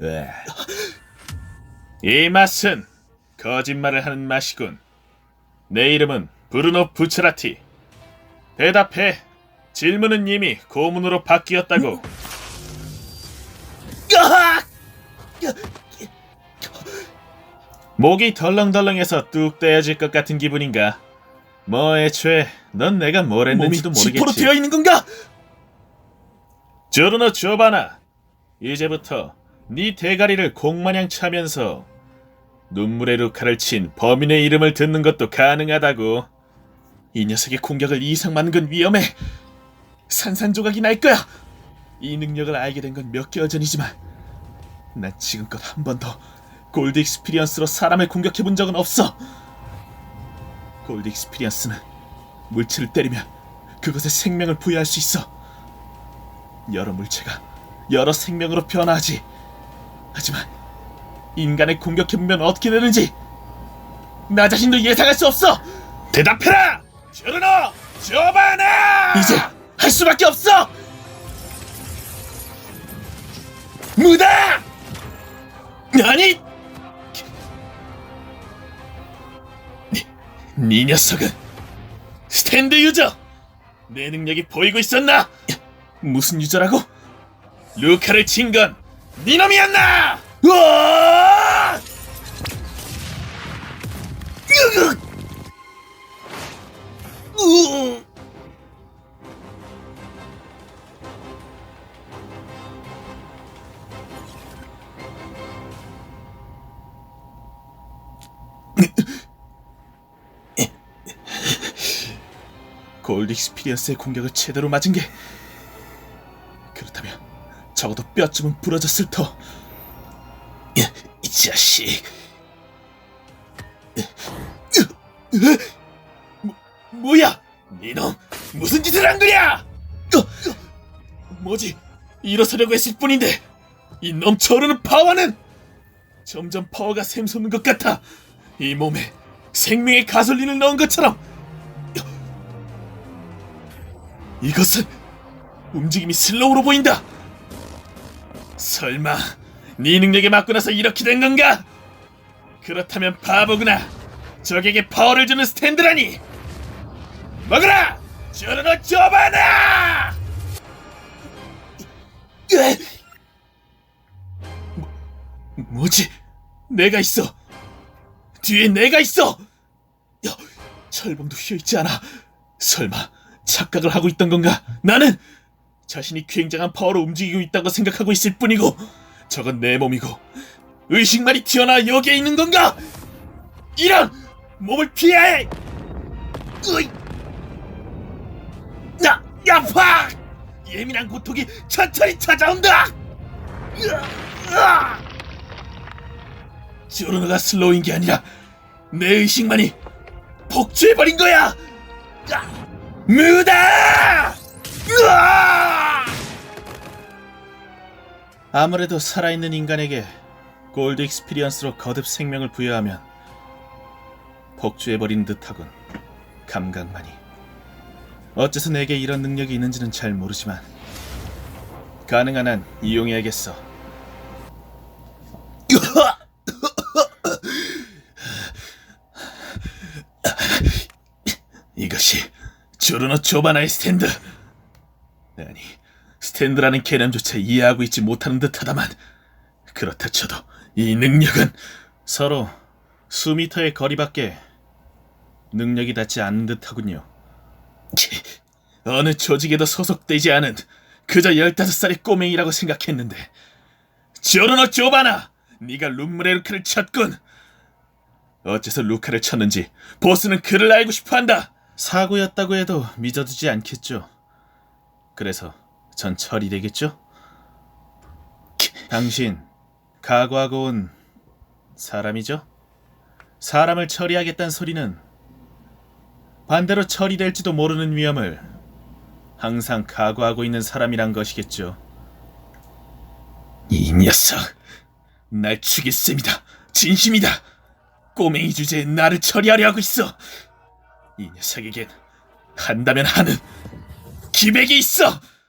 에. 이 맛은 거짓말을 하는 맛이군. 내 이름은 브루노 부츠라티. 대답해. 질문은 이미 고문으로 바뀌었다고. 목이 덜렁덜렁해서 뚝 떼어질 것 같은 기분인가? 뭐 애초에 넌 내가 뭘 했는지도 지퍼로 모르겠지. 되어 있는 건가? 조르노 조바나. 이제부터 네 대가리를 공마냥 차면서 눈물의 루카를 친 범인의 이름을 듣는 것도 가능하다고. 이 녀석의 공격을 이상 맞는 건 위험해. 산산조각이 날 거야. 이 능력을 알게 된 건 몇 개월 전이지만 난 지금껏 한번더 골드 익스피리언스로 사람을 공격해 본 적은 없어. 골드 익스피리언스는 물체를 때리면 그것에 생명을 부여할 수 있어. 여러 물체가 여러 생명으로 변화하지. 하지만 인간을 공격해 보면 어떻게 되는지 나 자신도 예상할 수 없어. 대답해라! 조르노 조바나! 이제 할 수밖에 없어! 무다! 아니! 니, 니 녀석은 스탠드 유저! 내 능력이 보이고 있었나? 무슨 유저라고? 루카를 친 건 니놈이었나? 으아! 으으! 으 골드 익스피리언스의 공격을 제대로 맞은 게 적어도 뼈쯤은 부러졌을 터. 이, 이 자식. 뭐, 뭐야? 니놈 무슨 짓을 한 거냐? 어, 뭐지? 일어서려고 했을 뿐인데 이 넘쳐오르는 파워는 점점 파워가 샘솟는 것 같아. 이 몸에 생명의 가솔린을 넣은 것처럼. 이것은 움직임이 슬로우로 보인다. 설마 네 능력에 맞고 나서 이렇게 된 건가? 그렇다면 바보구나. 적에게 파워를 주는 스탠드라니. 저르노 조바나! 으에! 뭐, 뭐지? 내가 있어. 뒤에 내가 있어. 야, 철봉도 휘어 있지 않아. 설마 착각을 하고 있던 건가? 나는 자신이 굉장한 파워로 움직이고 있다고 생각하고 있을 뿐이고 저건 내 몸이고 의식만이 튀어나와 여기에 있는 건가? 이런 몸을 피해야 해! 으이! 나, 야파! 예민한 고통이 천천히 찾아온다! 조르노가 슬로우인 게 아니라 내 의식만이 복주해버린 거야! 으아! 무다! 아무래도 살아있는 인간에게 골드 익스피리언스로 거듭 생명을 부여하면 복주해버린 듯하군. 감각만이. 어째서 내게 이런 능력이 있는지는 잘 모르지만 가능한 한 이용해야겠어. 이것이 조르노 조바나의 스탠드. 아니, 스탠드라는 개념조차 이해하고 있지 못하는 듯하다만 그렇다 쳐도 이 능력은 서로 수미터의 거리밖에 능력이 닿지 않는 듯하군요. 치, 어느 조직에도 소속되지 않은 그저 15살의 꼬맹이라고 생각했는데 조르노 조바나! 네가 룸무레 루카를 쳤군! 어째서 루카를 쳤는지 보스는 그를 알고 싶어한다! 사고였다고 해도 믿어두지 않겠죠. 그래서 전 처리되겠죠? 당신 각오하고 온 사람이죠? 사람을 처리하겠다는 소리는 반대로 처리될지도 모르는 위험을 항상 각오하고 있는 사람이란 것이겠죠. 이 녀석, 날 셈이다. 진심이다. 꼬맹이 주제에 나를 처리하려 하고 있어. 이 녀석에겐 한다면 하는 기백이 있어.